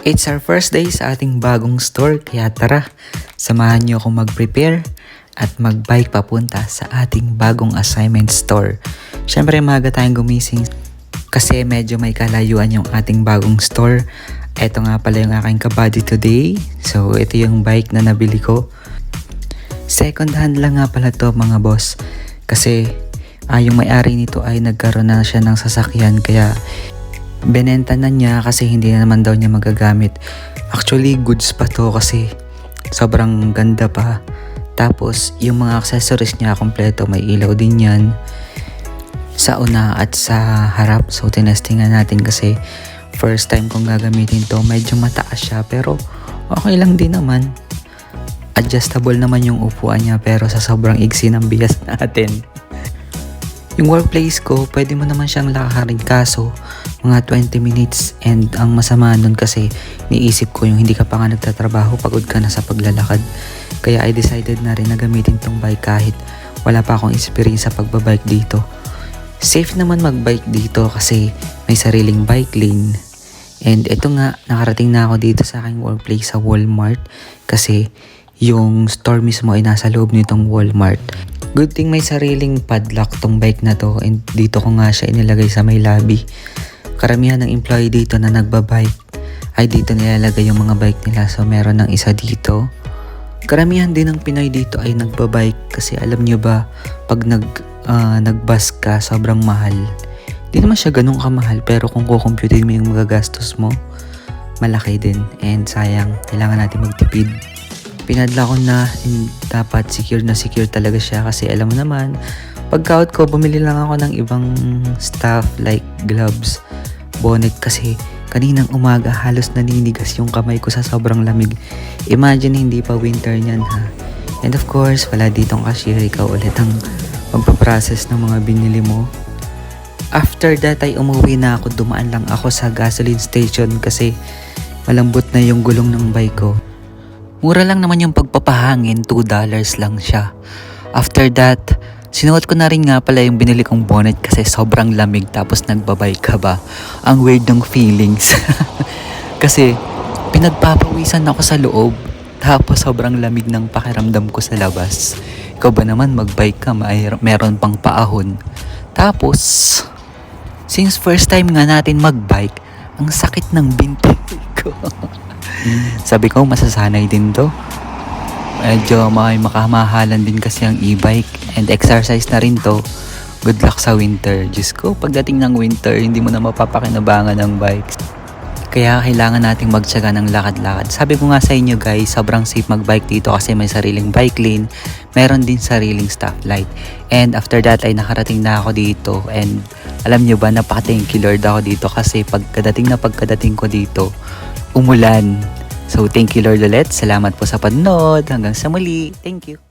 It's our first day sa ating bagong store kaya tara, samahan niyo akong mag-prepare at mag-bike papunta sa ating bagong assignment store. Siyempre maaga tayong gumising kasi medyo may kalayuan yung ating bagong store. Ito nga pala yung aking kabady today. So ito yung bike na nabili ko. Second hand lang nga pala to mga boss. Kasi ah, yung may-ari nito ay nagkaroon na siya ng sasakyan kaya Benenta na niya kasi hindi na naman daw niya magagamit. Actually, goods pa to kasi sobrang ganda pa. Tapos, yung mga accessories niya kompleto, may ilaw din yan sa una at sa harap. So, tinestingan natin kasi first time kong gagamitin to. Medyo mataas siya pero okay lang din naman. Adjustable naman yung upuan niya pero sa sobrang igsi ng bias natin. Yung workplace ko, pwede mo naman siyang lakarin kaso mga 20 minutes and ang masama nun kasi niisip ko yung hindi ka pa nga nagtatrabaho, pagod ka na sa paglalakad. Kaya I decided na rin na gamitin tong bike kahit wala pa akong experience sa pagbabike dito. Safe naman magbike dito kasi may sariling bike lane. And ito nga, nakarating na ako dito sa aking workplace sa Walmart kasi yung store mismo ay nasa loob nitong Walmart. Good thing may sariling padlock tong bike na to and dito ko nga siya inilagay sa may lobby. Karamihan ng employee dito na nagbabike ay dito nilalagay yung mga bike nila so meron ng isa dito. Karamihan din ng Pinoy dito ay nagbabike kasi alam nyo ba pag nag, ah, nagbus ka sobrang mahal. Di naman siya ganun kamahal pero kung kukumputin mo yung magagastos mo malaki din and sayang kailangan natin magtipid pinadla ko na dapat secure na secure talaga siya kasi alam mo naman pagka-out ko bumili lang ako ng ibang stuff like gloves bonnet kasi kaninang umaga halos naninigas yung kamay ko sa sobrang lamig. Imagine hindi pa winter niyan ha? And of course wala ditong cashier ikaw ulit ang magpaprocess ng mga binili mo. After that ay umuwi na ako, dumaan lang ako sa gasoline station kasi malambot na yung gulong ng bike ko. Mura lang naman yung pagpapahangin, $2 lang siya. After that, sinuot ko na rin nga pala yung binili kong bonnet kasi sobrang lamig tapos nagbabike ka ba. Ang weird ng feelings. kasi pinagpapawisan ako sa loob tapos sobrang lamig ng pakiramdam ko sa labas. Ikaw ba naman magbike ka, may, meron pang paahon. Tapos, since first time nga natin magbike, ang sakit ng binti ko. Sabi ko, masasanay din to. Medyo may makamahalan din kasi ang e-bike and exercise na rin to. Good luck sa winter. Diyos ko, pagdating ng winter, hindi mo na mapapakinabangan ng bikes. Kaya kailangan nating magtyaga ng lakad-lakad. Sabi ko nga sa inyo guys, sobrang safe magbike dito kasi may sariling bike lane, meron din sariling stoplight. And after that ay nakarating na ako dito and alam nyo ba, napaka-thank you Lord ako dito kasi pagkadating na pagkadating ko dito, umulan. So thank you Lord ulit. Salamat po sa panonood. Hanggang sa muli. Thank you.